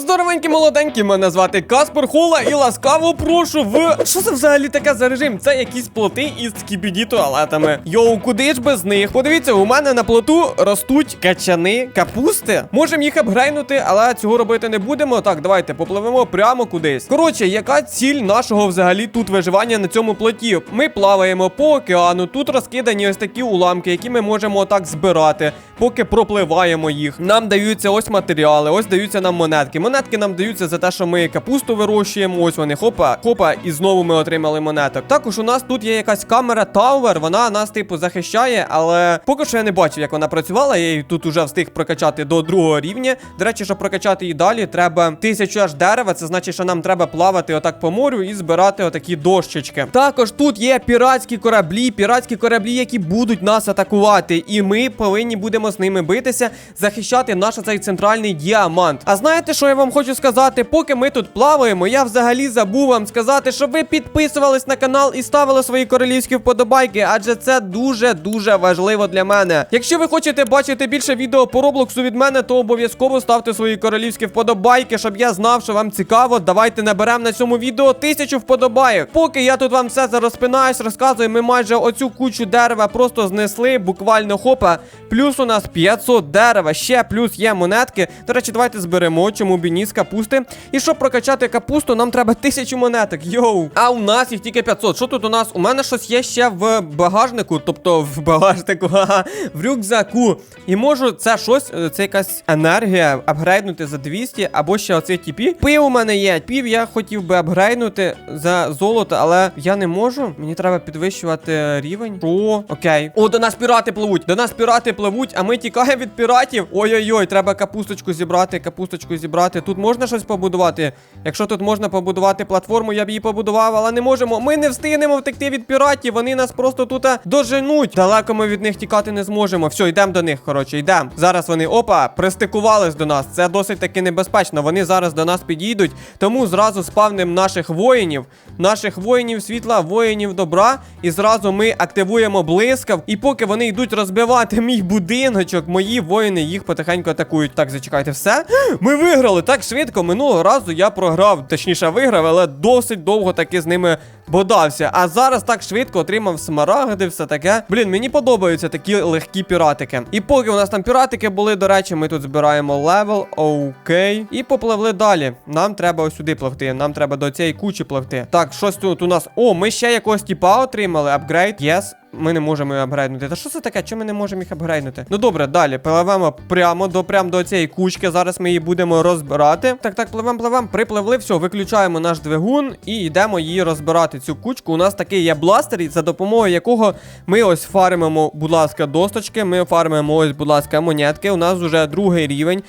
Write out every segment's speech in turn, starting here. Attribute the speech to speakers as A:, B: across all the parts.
A: здоровенькі молоденькі, мене звати Каспер Хола і ласкаво прошу в. Що це взагалі таке за режим? Це якісь плоти із скібіді туалетами. Йоу, куди ж без них? Подивіться, у мене на плоту ростуть качани капусти. Можемо їх апгрейнути, але цього робити не будемо. Так, давайте попливемо прямо кудись. Коротше, яка ціль нашого взагалі тут виживання на цьому плоті? Ми плаваємо по океану. Тут розкидані ось такі уламки, які ми можемо отак збирати, поки пропливаємо їх. Нам даються ось матеріали, ось даються нам монетки. Монетки нам даються за те, що ми капусту вирощуємо. Ось вони хопа, хопа, і знову ми отримали монеток. Також у нас тут є якась камера Tower, вона нас типу захищає, але поки що я не бачив, як вона працювала. Я її тут уже встиг прокачати до другого рівня. До речі, щоб прокачати її далі, треба тисячу аж дерева. Це значить, що нам треба плавати отак по морю і збирати отакі дощечки. Також тут є піратські кораблі, піратські кораблі, які будуть нас атакувати, і ми повинні будемо з ними битися, захищати наш цей центральний діамант. А знаєте, що я вам хочу сказати? Поки ми тут плаваємо, я взагалі забув вам сказати, щоб ви підписувались на канал і ставили свої королівські вподобайки, адже це дуже дуже важливо для мене. Якщо ви хочете бачити більше відео по Роблоксу від мене, то обов'язково ставте свої королівські вподобайки, щоб я знав, що вам цікаво. Давайте наберемо на цьому відео тисячу вподобайок. Поки я тут вам все зарозпинаюсь, розказую, ми майже оцю кучу дерева просто знесли, буквально хопа. Плюс у нас 500 дерева, ще плюс є монетки. До речі, давайте зберемо, чому б і ні з капусти. І щоб прокачати капусту, нам треба тисячу монеток. Йоу. А у нас їх тільки 500. Що тут у нас? У мене щось є ще в багажнику, тобто в багажнику, ха-ха, в рюкзаку. І можу це щось, е, це якась енергія, апгрейднути за 200, або ще оцей тіпі. Пив у мене є. Пів я хотів би апгрейднути за золото, але я не можу. Мені треба підвищувати рівень. Що? Окей. О, до нас пірати пливуть. До нас пірати пливуть, а ми тікаємо від піратів. Ой-ой-ой, треба капусточку зібрати, капусточку зібрати. Тут можна щось побудувати. Якщо тут можна побудувати платформу, я б її побудував, але не можемо. Ми не встигнемо втекти від піратів. Вони нас просто тут доженуть. Далеко ми від них тікати не зможемо. Все, йдемо до них. Коротше, йдемо. Зараз вони опа, пристикувались до нас. Це досить таки небезпечно. Вони зараз до нас підійдуть. Тому зразу спавним наших воїнів, наших воїнів світла, воїнів добра. І зразу ми активуємо блискав. І поки вони йдуть розбивати мій будиночок, мої воїни їх потихеньку атакують. Так, зачекайте, все. Ми виграли так швидко. Минулого разу я програв, точніше виграв, але досить довго таки з ними бодався. А зараз так швидко отримав смарагди, все таке. Блін, мені подобаються такі легкі піратики. І поки у нас там піратики були, до речі, ми тут збираємо левел, окей. І попливли далі. Нам треба ось сюди пливти. Нам треба до цієї кучі пливти. Так, щось тут у нас. О, ми ще якогось тіпа отримали. Апгрейд. Єс. Ми не можемо її апгрейднути. Та що це таке? Чому ми не можемо їх апгрейднути? Ну добре, далі. Пливемо прямо до прямо до цієї кучки. Зараз ми її будемо розбирати. Так, так, пливемо, пливемо. Припливли, все, виключаємо наш двигун і йдемо її розбирати. Цю кучку. У нас такий є бластер, за допомогою якого ми ось фармимо, будь ласка, досточки. Ми фармимо ось, будь ласка, монетки. У нас вже другий рівень.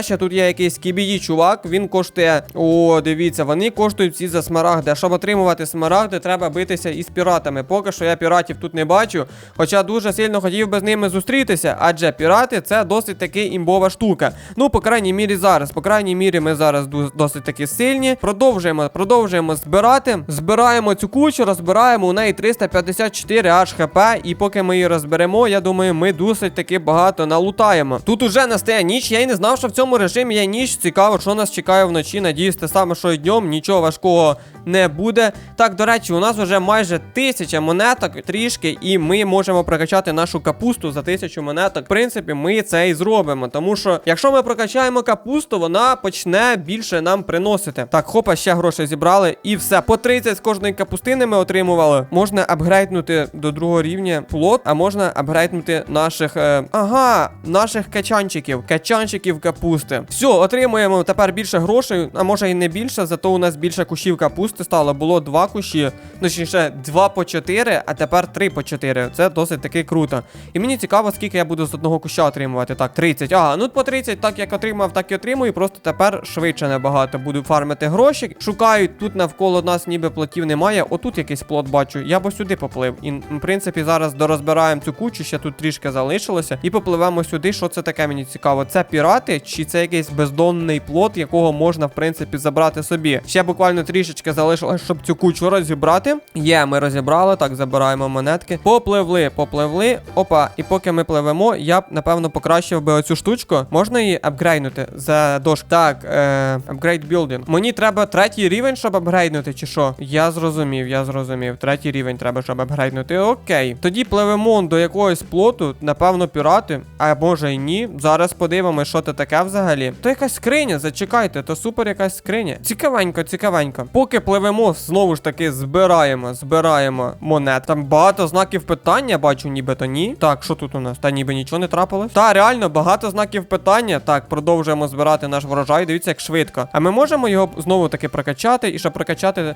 A: Ще тут є якийсь кібіді чувак. Він коштує. О, дивіться, вони коштують всі за смарагди. А щоб отримувати смарагди, треба битися із піратами. Поки що я піратів тут не бачу. Хоча дуже сильно хотів би з ними зустрітися, адже пірати це досить таки імбова штука. Ну, по крайній мірі, зараз. По крайній мірі, ми зараз досить таки сильні. Продовжуємо, продовжуємо збирати. Збираємо цю кучу, розбираємо. У неї 354 аж хп. І поки ми її розберемо, я думаю, ми досить таки багато налутаємо. Тут уже настає ніч. Я й не знав, що в цьому режимі є ніч. Цікаво, що нас чекає вночі. Надіюсь, те саме, що й днем. Нічого важкого не буде. Так, до речі, у нас вже майже тисяча монеток трішки, і ми можемо прокачати нашу капусту за тисячу монеток. В принципі, ми це і зробимо. Тому що, якщо ми прокачаємо капусту, вона почне більше нам приносити. Так, хопа, ще грошей зібрали, і все. По 30 з кожної капустини ми отримували. Можна апгрейднути до другого рівня плот, а можна апгрейднути наших. Е... Ага, наших качанчиків. Качанчиків капусти. Все, отримуємо тепер більше грошей, а може і не більше, зато у нас більше кущів капусти стало. Було два кущі, точніше, два по 4, а тепер 3 по 4. Це досить таки круто. І мені цікаво, скільки я буду з одного куща отримувати. Так, 30. Ага, ну по 30, так як отримав, так і отримую. Просто тепер швидше набагато буду фармити гроші. Шукаю, тут навколо нас ніби плотів немає. Отут якийсь плот бачу. Я б сюди поплив. І, в принципі, зараз дорозбираємо цю кучу, ще тут трішки залишилося. І попливемо сюди. Що це таке мені цікаво? Це пірати, чи це якийсь бездонний плот, якого можна, в принципі, забрати собі. Ще буквально трішечки залишилось, щоб цю кучу розібрати. Є, ми розібрали. Так, забираємо монетки. Попливли, попливли. Опа, і поки ми пливемо, я б напевно покращив би оцю штучку. Можна її апгрейднути за дошку? Так, е, апгрейд білдинг. Мені треба третій рівень, щоб апгрейднути, чи що? Я зрозумів, я зрозумів. Третій рівень треба, щоб апгрейднути. Окей. Тоді пливемо до якогось плоту, напевно, пірати. А може й ні. Зараз подивимося, що це таке взагалі. То якась скриня, зачекайте, то супер якась скриня. Цікавенько, цікавенько. Поки пливемо, знову ж таки збираємо, збираємо монет. Там багато знаків питання, бачу, нібито ні. Так, що тут у нас? Та ніби нічого не трапилось. Та реально багато знаків питання. Так, продовжуємо збирати наш врожай. Дивіться, як швидко. А ми можемо його знову таки прокачати. І щоб прокачати е,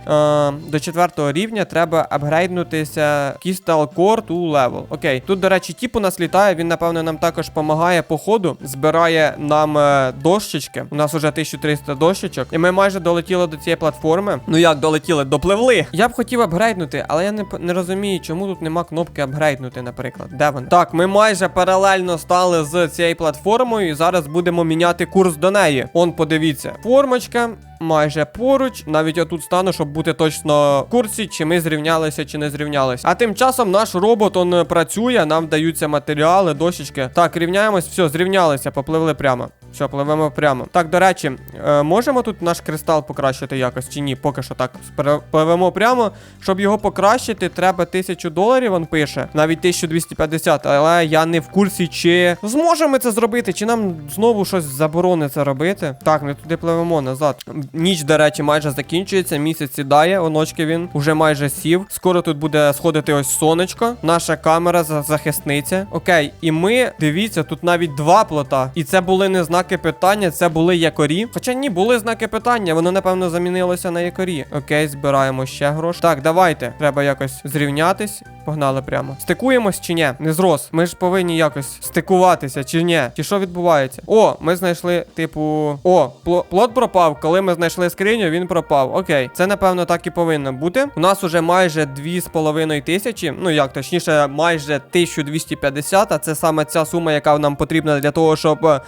A: до четвертого рівня, треба апгрейднутися Crystal Core to level. Окей, тут, до речі, тіп у нас літає. Він, напевно, нам також допомагає по ходу. Збирає нам е, дощечки. У нас уже 1300 дощечок. І ми майже долетіли до цієї платформи. Ну як долетіли? Допливли. Я б хотів апгрейднути, але я не, не розумію, чому тут нема кнопки апгрейднути, наприклад. Де вона? Так, ми майже паралельно стали з цією платформою і зараз будемо міняти курс до неї. Он, подивіться, формочка. Майже поруч, навіть я тут стану, щоб бути точно в курсі, чи ми зрівнялися, чи не зрівнялися. А тим часом наш робот он е, працює, нам даються матеріали, дощечки. Так, рівняємось, все, зрівнялися, попливли прямо. Все, пливемо прямо. Так, до речі, е, можемо тут наш кристал покращити якось чи ні? Поки що так. Пливемо прямо. Щоб його покращити, треба 1000 доларів, він пише. Навіть 1250, але я не в курсі, чи зможемо ми це зробити, чи нам знову щось заборониться робити. Так, ми туди пливемо назад. Ніч, до речі, майже закінчується. Місяць сідає, оночки він уже майже сів. Скоро тут буде сходити ось сонечко. Наша камера захисниця. Окей, і ми дивіться, тут навіть два плота. І це були не знаки питання, це були якорі. Хоча ні, були знаки питання, воно напевно замінилося на якорі. Окей, збираємо ще гроші. Так, давайте. Треба якось зрівнятись. Погнали прямо. Стикуємось чи ні? Не зрос. Ми ж повинні якось стикуватися, чи ні? Чи що відбувається? О, ми знайшли, типу. О, пло- плот пропав. Коли ми знайшли скриню, він пропав. Окей, це напевно так і повинно бути. У нас уже майже 2,5 тисячі. Ну як точніше, майже 1250, а це саме ця сума, яка нам потрібна для того, щоб е,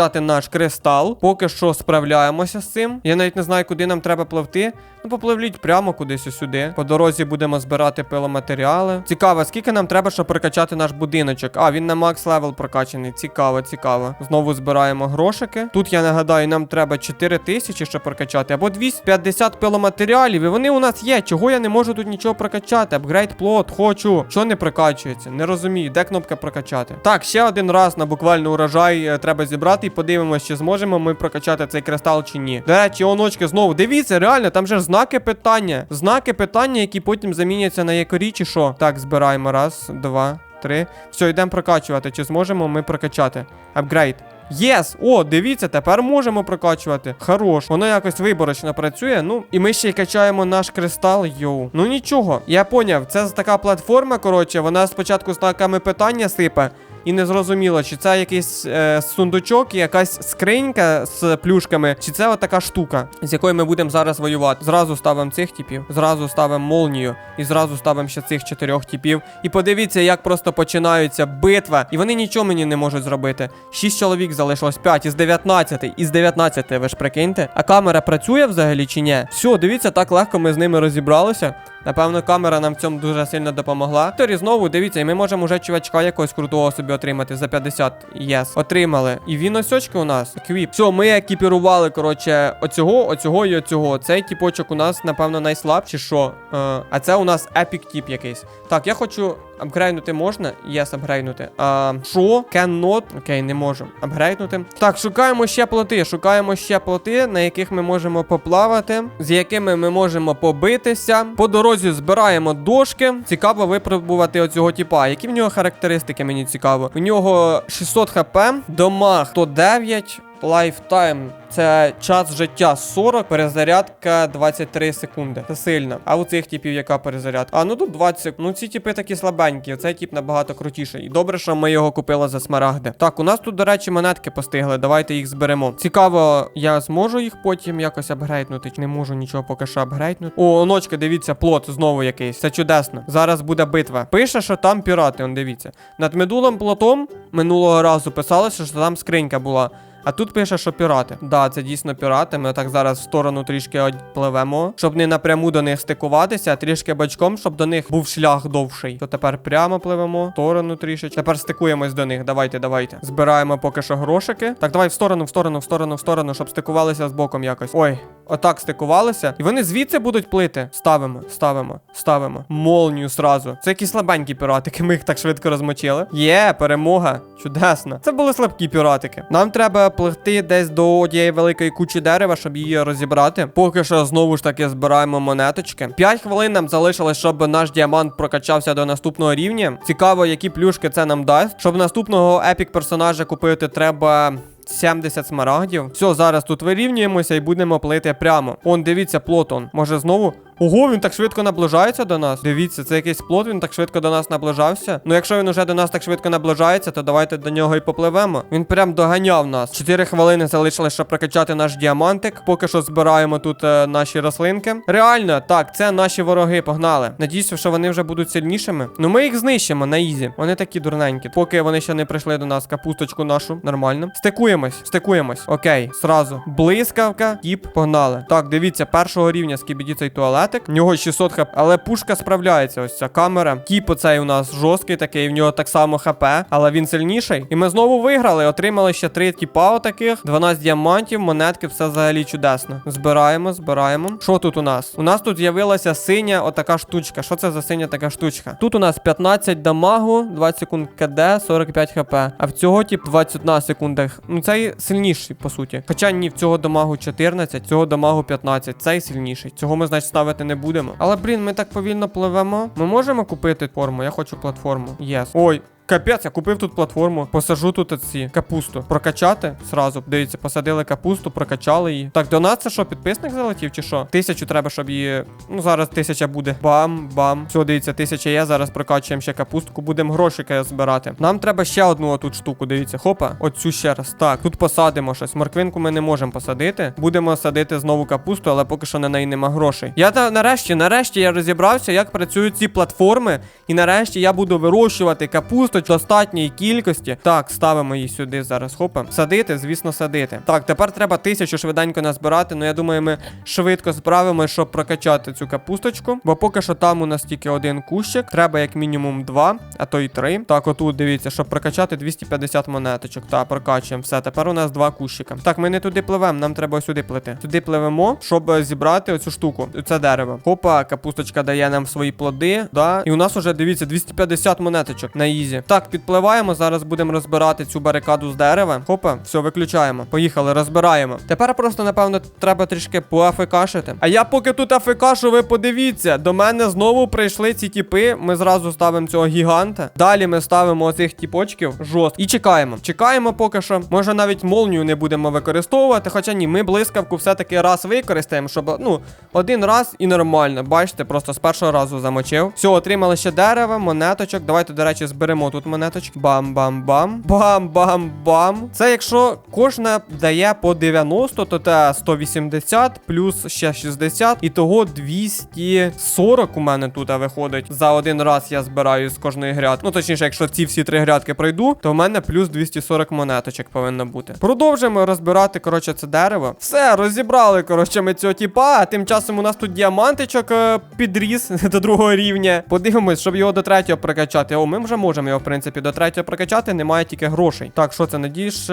A: прокачати наш кристал. Поки що справляємося з цим. Я навіть не знаю, куди нам треба пливти. Ну, попливліть прямо кудись сюди. По дорозі будемо збирати пиломатеріали. Цікаво, скільки нам треба, щоб прокачати наш будиночок. А, він на макс левел прокачаний. Цікаво, цікаво. Знову збираємо грошики. Тут я нагадаю, нам треба 4 тисячі, щоб прокачати, або 250 пиломатеріалів. І вони у нас є. Чого я не можу тут нічого прокачати? Апгрейд плот, хочу. Що не прокачується? Не розумію, де кнопка прокачати. Так, ще один раз на буквально урожай е, треба зібрати і подивимося, чи зможемо ми прокачати цей кристал чи ні. До речі, оночки знову. Дивіться, реально, там же ж знаки питання. Знаки питання, які потім заміняться на якорі, чи що. Так, збираємо. Раз, два, три. Все, йдемо прокачувати. Чи зможемо ми прокачати? Апгрейд. Єс! О, дивіться, тепер можемо прокачувати. Хорош. Воно якось виборочно працює. Ну, і ми ще й качаємо наш кристал. Йоу. Ну нічого. Я поняв, це така платформа, коротше, вона спочатку з знаками питання сипе. І не зрозуміло, чи це якийсь е, сундучок, якась скринька з плюшками, чи це отака штука, з якою ми будемо зараз воювати. Зразу ставимо цих типів, зразу ставимо молнію, і зразу ставимо ще цих чотирьох типів. І подивіться, як просто починаються битва. І вони нічого мені не можуть зробити. Шість чоловік залишилось, 5 із 19. Із 19, ви ж прикиньте. А камера працює взагалі чи ні? Все, дивіться, так легко ми з ними розібралися. Напевно, камера нам в цьому дуже сильно допомогла. Торі знову дивіться, і ми можемо вже чувачка якогось крутого собі отримати за 50. Єс. Отримали. І він осьочки у нас. Квіп. Все, ми екіпірували, коротше, оцього, оцього і оцього. Цей тіпочок у нас, напевно, найслабший, що. Е, а це у нас епік тіп якийсь. Так, я хочу. Апгрейднути можна? Єс, апгрейднути. А, що? Cannot? Окей, не можу. Апгрейднути. Так, шукаємо ще плоти. Шукаємо ще плоти, на яких ми можемо поплавати, з якими ми можемо побитися. По дорозі збираємо дошки. Цікаво випробувати оцього типа. Які в нього характеристики, мені цікаво. У нього 600 хп, домах 109. Лайфтайм це час життя 40, перезарядка 23 секунди. Це сильно. А у цих типів яка перезарядка? А ну тут 20 секунд. Ну ці типи такі слабенькі. Цей тип набагато крутіший. І добре, що ми його купили за смарагди. Так, у нас тут, до речі, монетки постигли. Давайте їх зберемо. Цікаво, я зможу їх потім якось апгрейднути. Не можу нічого поки що апгрейднути. О, оночка, дивіться, плот знову якийсь. Це чудесно. Зараз буде битва. Пише, що там пірати, он дивіться. Над медулом плотом минулого разу писалося, що там скринька була. А тут пише, що пірати. Да, це дійсно пірати. Ми так зараз в сторону трішки пливемо, щоб не напряму до них стикуватися, а трішки бачком, щоб до них був шлях довший. То тепер прямо пливемо, в сторону трішечки. Тепер стикуємось до них. Давайте, давайте. Збираємо поки що грошики. Так, давай в сторону, в сторону, в сторону, в сторону, щоб стикувалися з боком якось. Ой, отак стикувалися. І вони звідси будуть плити. Ставимо, ставимо, ставимо. Молнію сразу. Це якісь слабенькі піратики. Ми їх так швидко розмочили. Є, перемога. Чудесно. Це були слабкі піратики. Нам треба пливти десь до однієї великої кучі дерева, щоб її розібрати. Поки що знову ж таки збираємо монеточки. 5 хвилин нам залишилось, щоб наш діамант прокачався до наступного рівня. Цікаво, які плюшки це нам дасть. Щоб наступного епік персонажа купити, треба. 70 смарагдів. Все, зараз тут вирівнюємося і будемо плити прямо. Он, дивіться, плотон. Може знову. Ого, він так швидко наближається до нас. Дивіться, це якийсь плот, він так швидко до нас наближався. Ну, якщо він уже до нас так швидко наближається, то давайте до нього і попливемо. Він прям доганяв нас. 4 хвилини залишилось, щоб прокачати наш діамантик. Поки що збираємо тут е, наші рослинки. Реально, так, це наші вороги, погнали. Надіюся, що вони вже будуть сильнішими. Ну ми їх знищимо на ізі. Вони такі дурненькі. Поки вони ще не прийшли до нас, капусточку нашу. Нормально. Стикуємось, стикуємось. Окей, сразу. Блискавка, тіп, погнали. Так, дивіться, першого рівня скібіді цей туалетик. В нього 600 хп. Але пушка справляється. Ось ця камера. Тіп оцей у нас жорсткий такий, в нього так само хп, але він сильніший. І ми знову виграли. Отримали ще три тіпа отаких, 12 діамантів, монетки, все взагалі чудесно. Збираємо, збираємо. Що тут у нас? У нас тут з'явилася синя отака штучка. Що це за синя така штучка? Тут у нас 15 дамагу, 20 секунд КД, 45 хп. А в цього тип 21 секунда. Ну цей сильніший, по суті. Хоча ні, в цього дамагу 14, цього дамагу 15. Цей сильніший. Цього ми, значить, ставити не будемо. Але, блін, ми так повільно пливемо. Ми можемо купити форму? Я хочу платформу. Єс. Ой. Капець, я купив тут платформу, посажу тут ці капусту. Прокачати зразу. Дивіться, посадили капусту, прокачали її. Так, до нас це що, підписник залетів чи що? Тисячу треба, щоб її. Ну, зараз тисяча буде. Бам, бам. Все, дивіться, тисяча є. Зараз прокачуємо ще капустку, будемо грошики збирати. Нам треба ще одну отут штуку. Дивіться, хопа. Оцю ще раз. Так, тут посадимо щось. Морквинку ми не можемо посадити. Будемо садити знову капусту, але поки що на неї нема грошей. Я та нарешті, нарешті я розібрався, як працюють ці платформи. І нарешті я буду вирощувати капусту в достатній кількості. Так, ставимо її сюди зараз. Хопа. Садити, звісно, садити. Так, тепер треба тисячу швиденько назбирати. Ну я думаю, ми швидко справимо, щоб прокачати цю капусточку. Бо поки що там у нас тільки один кущик. Треба як мінімум два, а то й три. Так, отут дивіться, щоб прокачати 250 монеточок. Так, прокачуємо. Все, тепер у нас два кущика. Так, ми не туди пливемо, нам треба сюди плити. Туди пливемо, щоб зібрати оцю штуку. Це дерево. Хопа, капусточка дає нам свої плоди. Да. І у нас уже дивіться 250 монеточок на ізі. Так, підпливаємо. Зараз будемо розбирати цю барикаду з дерева. Хопа, все, виключаємо. Поїхали, розбираємо. Тепер просто, напевно, треба трішки поафекашити. А я поки тут афекашу, ви подивіться, до мене знову прийшли ці тіпи. Ми зразу ставимо цього гіганта. Далі ми ставимо оцих тіпочків жорстко. І чекаємо. Чекаємо поки що. Може навіть молнію не будемо використовувати. Хоча ні, ми блискавку все-таки раз використаємо, щоб, ну, один раз і нормально. Бачите, просто з першого разу замочив. Все, отримали ще дерево, монеточок. Давайте, до речі, зберемо тут монеточки. Бам-бам-бам. Бам-бам-бам. Це якщо кожна дає по 90, то це 180 плюс ще 60. І того 240 у мене тут виходить. За один раз я збираю з кожної грядки. Ну, точніше, якщо ці всі три грядки пройду, то в мене плюс 240 монеточок повинно бути. Продовжуємо розбирати, коротше, це дерево. Все, розібрали, коротше, ми цього тіпа. А тим часом у нас тут діамантичок е, підріс до другого рівня. Подивимось, щоб його до третього прокачати. О, ми вже можемо його, в принципі, до третього прокачати, немає тільки грошей. Так, що це надієш?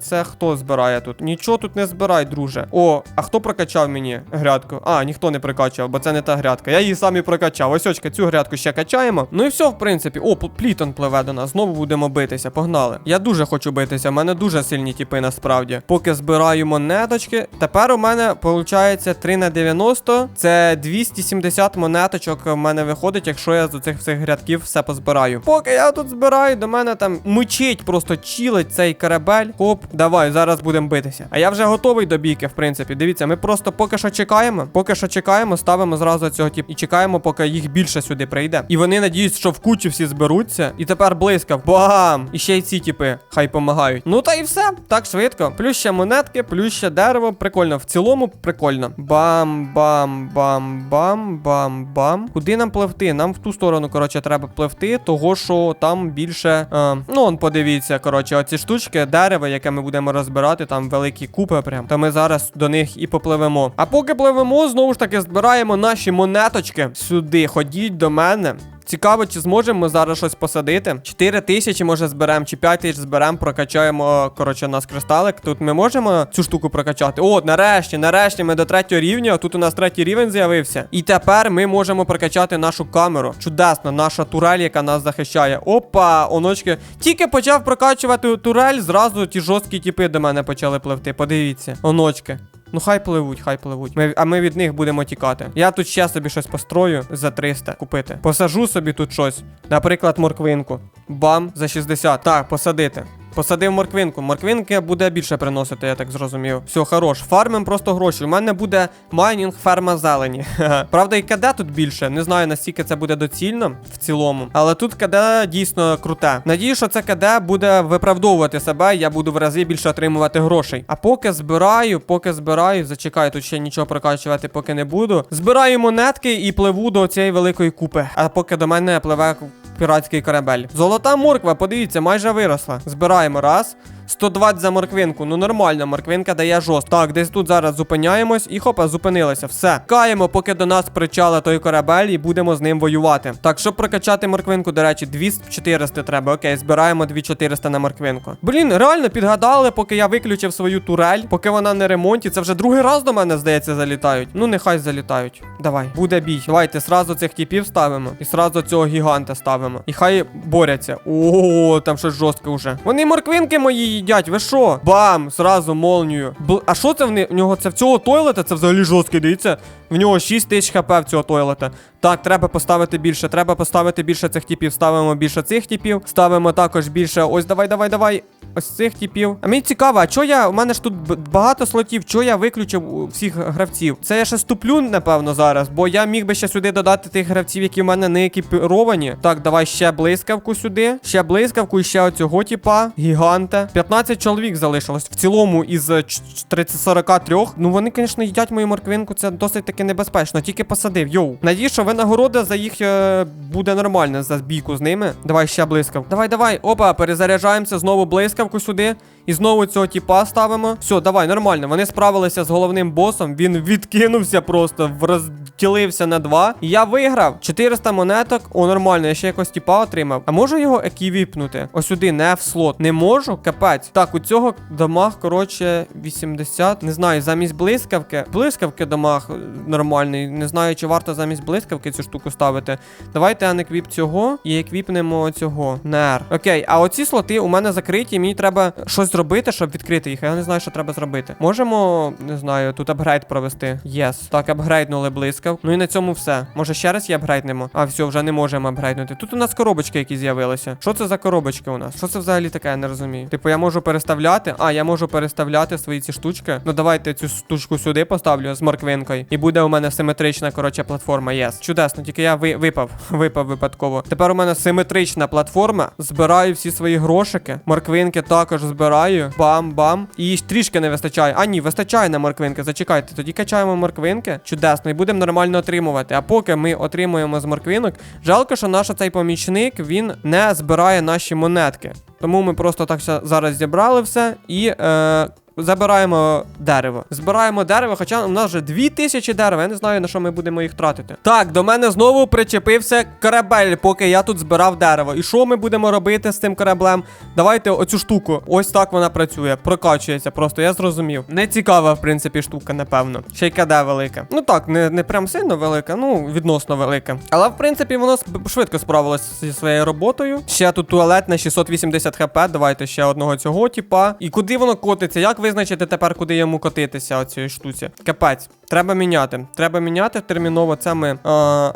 A: Це хто збирає тут? Нічого тут не збирай, друже. О, а хто прокачав мені грядку? А, ніхто не прокачав, бо це не та грядка. Я її сам і прокачав. Ось очка, цю грядку ще качаємо. Ну і все, в принципі. О, плітон пливе до нас. Знову будемо битися. Погнали. Я дуже хочу битися. У мене дуже сильні тіпи насправді. Поки збираю монеточки. Тепер у мене виходить 3 на 90. Це 270 монеточок в мене виходить, якщо я з цих всіх грядків все позбираю. Поки я тут збираю, до мене там мчить, просто чілить цей корабель. Хоп, давай, зараз будемо битися. А я вже готовий до бійки, в принципі. Дивіться, ми просто поки що чекаємо. Поки що чекаємо, ставимо зразу цього тип і чекаємо, поки їх більше сюди прийде. І вони надіюсь, що в кучу всі зберуться. І тепер блискав. Бам! І ще й ці типи хай помагають. Ну та і все. Так швидко. Плюс ще монетки, плюс ще дерево. Прикольно. В цілому прикольно. Бам, бам, бам, бам, бам, бам. Куди нам пливти? Нам в ту сторону, коротше, треба пливти, того що там більше. Е, ну, он подивіться, коротше, оці штучки, дерева, яке ми будемо розбирати, там великі купи прям. То ми зараз до них і попливемо. А поки пливемо, знову ж таки збираємо наші монеточки сюди. Ходіть до мене. Цікаво, чи зможемо ми зараз щось посадити. 4 тисячі, може, зберемо, чи 5 тисяч зберемо, прокачаємо, коротше, у нас кристалик. Тут ми можемо цю штуку прокачати. О, нарешті, нарешті ми до третього рівня. Тут у нас третій рівень з'явився. І тепер ми можемо прокачати нашу камеру. Чудесно, наша турель, яка нас захищає. Опа, оночки. Тільки почав прокачувати турель, зразу ті жорсткі тіпи до мене почали пливти. Подивіться, оночки. Ну хай пливуть, хай пливуть. Ми, а ми від них будемо тікати. Я тут ще собі щось построю за 300 купити. Посажу собі тут щось. Наприклад, морквинку. Бам, за 60. Так, посадити. Посадив морквинку. Морквинки буде більше приносити, я так зрозумів. Все, хорош. Фармим просто гроші. У мене буде майнінг ферма зелені. Правда, і КД тут більше. Не знаю, наскільки це буде доцільно в цілому. Але тут КД дійсно круте. Надію, що це КД буде виправдовувати себе. Я буду в рази більше отримувати грошей. А поки збираю, поки збираю, зачекаю, тут ще нічого прокачувати, поки не буду. Збираю монетки і пливу до цієї великої купи. А поки до мене пливе піратський корабель. Золота морква, подивіться, майже виросла. Збираємо раз. 120 за морквинку. Ну нормально, морквинка дає жорст. Так, десь тут зараз зупиняємось і хопа, зупинилися. Все. Каємо, поки до нас причала той корабель, і будемо з ним воювати. Так, щоб прокачати морквинку, до речі, 2400 треба. Окей, збираємо 2400 на морквинку. Блін, реально підгадали, поки я виключив свою турель, поки вона не ремонті. Це вже другий раз до мене, здається, залітають. Ну, нехай залітають. Давай, буде бій. Давайте сразу цих типів ставимо. І сразу цього гіганта ставимо. І хай борються. О, там щось жорстке вже. Вони морквинки мої їдять, ви що? Бам! Сразу молнію. Бл... А що це в, не... в нього? Це в цього тойлета? Це взагалі жорсткий, дивіться. В нього 6 тисяч хп в цього тойлета. Так, треба поставити більше. Треба поставити більше цих типів. Ставимо більше цих типів. Ставимо також більше. Ось давай, давай, давай. Ось цих типів. А мені цікаво, а чого я. У мене ж тут багато слотів, чого я виключив всіх гравців? Це я ще ступлю, напевно, зараз, бо я міг би ще сюди додати тих гравців, які в мене не екіпіровані. Так, давай ще блискавку сюди. Ще блискавку і ще оцього типа. Гіганта. 15 чоловік залишилось. В цілому із е, ч- ч- 30 43. Ну вони, звісно, їдять мою морквинку. Це досить таки небезпечно. Тільки посадив. Йоу. Надію, що винагорода за їх е, буде нормальна за бійку з ними. Давай ще блискавку. Давай, давай. Опа, перезаряджаємося. Знову блискавку сюди. І знову цього тіпа ставимо. Все, давай, нормально. Вони справилися з головним босом. Він відкинувся просто, розділився на два. Я виграв 400 монеток. О, нормально, я ще якось тіпа отримав. А можу його еківіпнути? Ось сюди, не в слот. Не можу? Капець. Так, у цього дамаг, коротше, 80. Не знаю, замість блискавки. Блискавки дамаг е, нормальний. Не знаю, чи варто замість блискавки цю штуку ставити. Давайте анеквіп цього і еквіпнемо цього. Нер. Окей, а оці слоти у мене закриті. Мені треба щось зробити, щоб відкрити їх. Я не знаю, що треба зробити. Можемо, не знаю, тут апгрейд провести. Єс. Так, апгрейднули блискав. Ну і на цьому все. Може ще раз я апгрейднемо? А, все, вже не можемо апгрейднути. Тут у нас коробочки які з'явилися. Що це за коробочки у нас? Що це взагалі таке, я не розумію. Типу, я можу переставляти. А, я можу переставляти свої ці штучки. Ну давайте цю штучку сюди поставлю з морквинкою. І буде у мене симетрична, коротше, платформа. Єс. Чудесно, тільки я ви, випав. Випав випадково. Тепер у мене симетрична платформа. Збираю всі свої грошики. Морквинки також збираю. Бам-бам. І трішки не вистачає. А ні, вистачає на морквинки. Зачекайте, тоді качаємо морквинки. Чудесно, і будемо нормально отримувати. А поки ми отримуємо з морквинок, жалко, що наш цей помічник він не збирає наші монетки. Тому ми просто так зараз зібрали все і. Е, Забираємо дерево. Збираємо дерево, хоча у нас вже 2000 дерева. Я не знаю, на що ми будемо їх тратити. Так, до мене знову причепився корабель, поки я тут збирав дерево. І що ми будемо робити з цим кораблем? Давайте оцю штуку. Ось так вона працює. Прокачується просто, я зрозумів. Не цікава, в принципі, штука, напевно. Ще й КД велика. Ну так, не, не прям сильно велика, ну відносно велика. Але в принципі воно швидко справилось зі своєю роботою. Ще тут туалет на 680 хп. Давайте ще одного цього, типа. І куди воно котиться? Як визначити тепер, куди йому котитися оцій штуці? Капець. Треба міняти. Треба міняти терміново. Це ми е,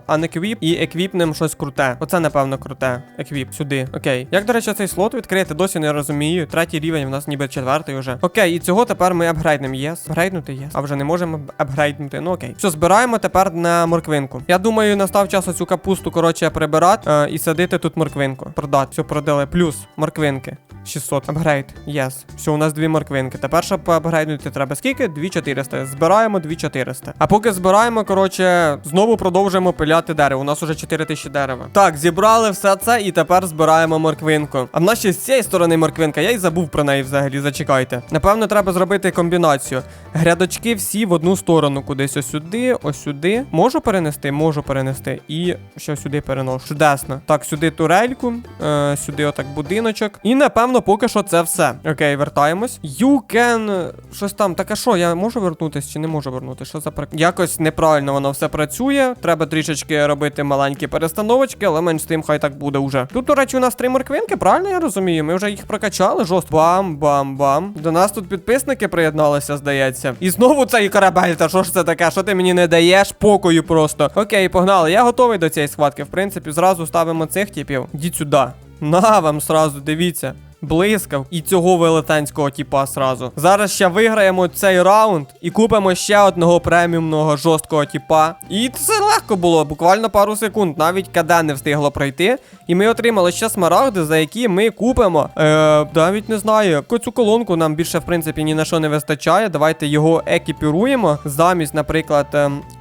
A: анеквіп і еквіпнем щось круте. Оце, напевно, круте. Еквіп сюди. Окей. Як, до речі, цей слот відкрити, досі не розумію. Третій рівень, в нас ніби четвертий уже. Окей, і цього тепер ми апгрейднемо. Єс. Апгрейднути єс. А вже не можемо апгрейднути. Ну окей. Все, збираємо тепер на морквинку. Я думаю, настав час оцю капусту, коротше, прибирати е, і садити тут морквинку. Продати. Все продали. Плюс морквинки. 600. Апгрейд. Єс. Все, у нас дві морквинки. Тепер, щоб поапгрейднути, треба скільки? 2400. Збираємо 2400. А поки збираємо, коротше, знову продовжуємо пиляти дерево. У нас уже 4000 дерева. Так, зібрали все це і тепер збираємо морквинку. А в нас ще з цієї сторони морквинка, я й забув про неї взагалі. Зачекайте. Напевно, треба зробити комбінацію. Грядочки всі в одну сторону, кудись ось сюди, ось. Можу перенести? Можу перенести. І ще сюди переношу. Чудесно. Так, сюди турельку, е, сюди отак будиночок. І напевно, поки що це все. Окей, вертаємось. You can... Щось там. Так а що, я можу вернутись чи не можу вернути? Що за прик... Якось неправильно воно все працює. Треба трішечки робити маленькі перестановочки, але менш з тим, хай так буде вже. Тут, до речі, у нас три морквинки, правильно я розумію? Ми вже їх прокачали жорстко. Бам-бам-бам. До нас тут підписники приєдналися, здається. І знову цей корабель. Та що ж це таке? Що ти мені не даєш? Покою просто. Окей, погнали. Я готовий до цієї схватки. В принципі, зразу ставимо цих типів. Ідіть сюди. На вам сразу, дивіться. Блискав і цього велетенського тіпа сразу. Зараз ще виграємо цей раунд і купимо ще одного преміумного жорсткого тіпа. І це легко було, буквально пару секунд. Навіть КД не встигло пройти. І ми отримали ще смарагди, за які ми купимо. Е, навіть не знаю. Цю колонку нам більше, в принципі, ні на що не вистачає. Давайте його екіпіруємо. Замість, наприклад.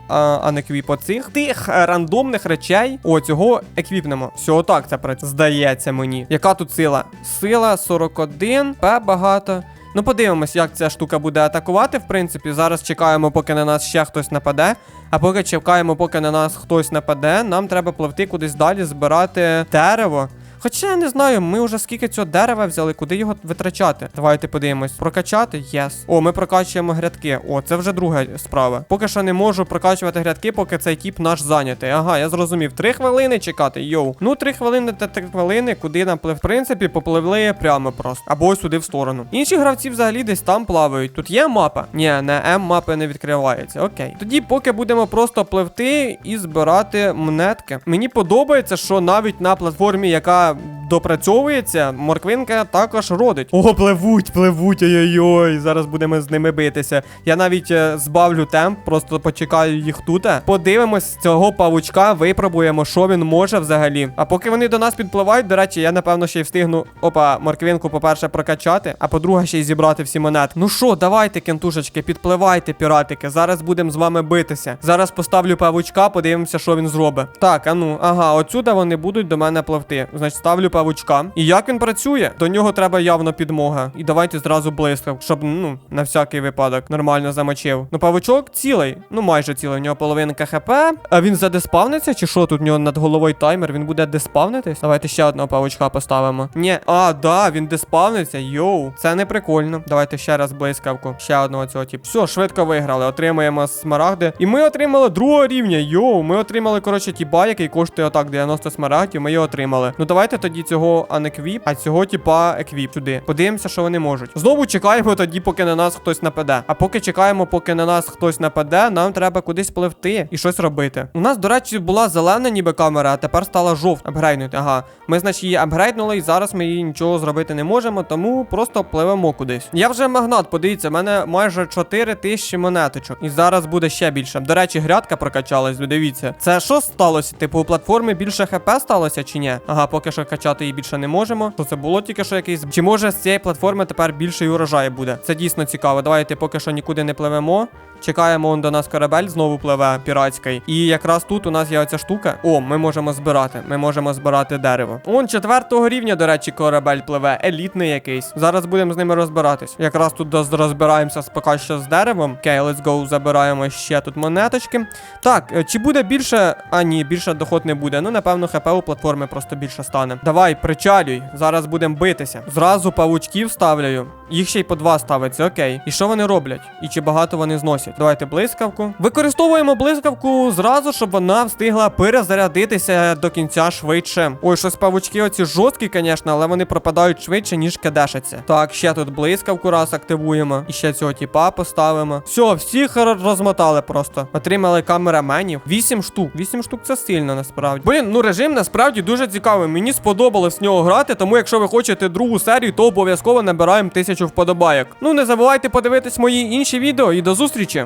A: А, а не квіп оцих тих е, рандомних речей. О, цього еквіпнемо. Все, отак це працює. Здається мені. Яка тут сила? Сила 41, П багато. Ну, подивимось, як ця штука буде атакувати. В принципі, зараз чекаємо, поки на нас ще хтось нападе. А поки чекаємо, поки на нас хтось нападе, нам треба пливти кудись далі, збирати дерево. Хоча я не знаю, ми вже скільки цього дерева взяли, куди його витрачати. Давайте подивимось. Прокачати? Єс. О, ми прокачуємо грядки. О, це вже друга справа. Поки що не можу прокачувати грядки, поки цей тіп наш зайнятий. Ага, я зрозумів. Три хвилини чекати, йоу. Ну, три хвилини та три хвилини, куди нам. В принципі, попливли прямо просто. Або сюди в сторону. Інші гравці взагалі десь там плавають. Тут є мапа? Ні, на М мапи не відкривається. Окей. Тоді, поки будемо просто пливти і збирати монетки. Мені подобається, що навіть на платформі, яка допрацьовується, морквинка також родить. О, пливуть, пливуть, ой-ой-ой. Зараз будемо з ними битися. Я навіть е, збавлю темп, просто почекаю їх тут. Подивимось цього павучка, випробуємо, що він може взагалі. А поки вони до нас підпливають, до речі, я напевно ще й встигну опа, морквинку, по-перше, прокачати, а по-друге, ще й зібрати всі монети. Ну що, давайте, кентушечки, підпливайте, піратики. Зараз будемо з вами битися. Зараз поставлю павучка, подивимося, що він зробить. Так, а ну, ага, отсюда вони будуть до мене пливти. Значить, ставлю павучка. І як він працює? До нього треба явно підмога. І давайте зразу блискав, щоб, ну, на всякий випадок нормально замочив. Ну, павучок цілий, ну майже цілий. У нього половинка хп. А він задеспавниться, чи що? Тут у нього над головою таймер, він буде деспавнитись? Давайте ще одного павучка поставимо. Ні, а, да, він деспавниться. Йоу, це не прикольно. Давайте ще раз блискавку. Ще одного цього типу. Все, швидко виграли. Отримуємо смарагди. І ми отримали другого рівня. Йоу, ми отримали, коротше, тіба, який коштує отак 90 смарагдів. Ми його отримали. Ну давайте тоді цього анеквіп, а цього типа еквіп сюди. Подивимося, що вони можуть. Знову чекаємо тоді, поки на нас хтось нападе. А поки чекаємо, поки на нас хтось нападе, нам треба кудись пливти і щось робити. У нас, до речі, була зелена ніби камера, а тепер стала жовт. Апгрейднути. Ага. Ми, значить, її апгрейднули, і зараз ми її нічого зробити не можемо, тому просто пливемо кудись. Я вже магнат, подивіться, в мене майже 4 тисячі монеточок. І зараз буде ще більше. До речі, грядка прокачалась, дивіться. Це що сталося? Типу, у платформі більше хп сталося чи ні? Ага, поки що качати її більше не можемо. Що це було тільки що якийсь. Чи може з цієї платформи тепер більший урожай буде? Це дійсно цікаво. Давайте поки що нікуди не пливемо. Чекаємо, он до нас корабель знову пливе піратський. І якраз тут у нас є оця штука. О, ми можемо збирати. Ми можемо збирати дерево. Он четвертого рівня, до речі, корабель пливе, елітний якийсь. Зараз будемо з ними розбиратись. Якраз тут розбираємося поки що з деревом. Окей, let's go, забираємо ще тут монеточки. Так, е, чи буде більше. А ні, більше доход не буде. Ну, напевно, хп у платформи просто більше стане. Давай, причалюй. Зараз будемо битися. Зразу павучків ставляю. Їх ще й по два ставиться, окей. І що вони роблять? І чи багато вони зносять? Давайте блискавку. Використовуємо блискавку зразу, щоб вона встигла перезарядитися до кінця швидше. Ой, щось павучки оці жорсткі, звісно, але вони пропадають швидше, ніж кадешаться. Так, ще тут блискавку раз активуємо. І ще цього тіпа поставимо. Все, всіх розмотали просто. Отримали камераменів. Вісім штук. Вісім штук це сильно насправді. Блін, ну режим насправді дуже цікавий. Мені сподобалось в нього грати, тому якщо ви хочете другу серію, то обов'язково набираємо тисячу вподобайок. Ну не забувайте подивитись мої інші відео і до зустрічі!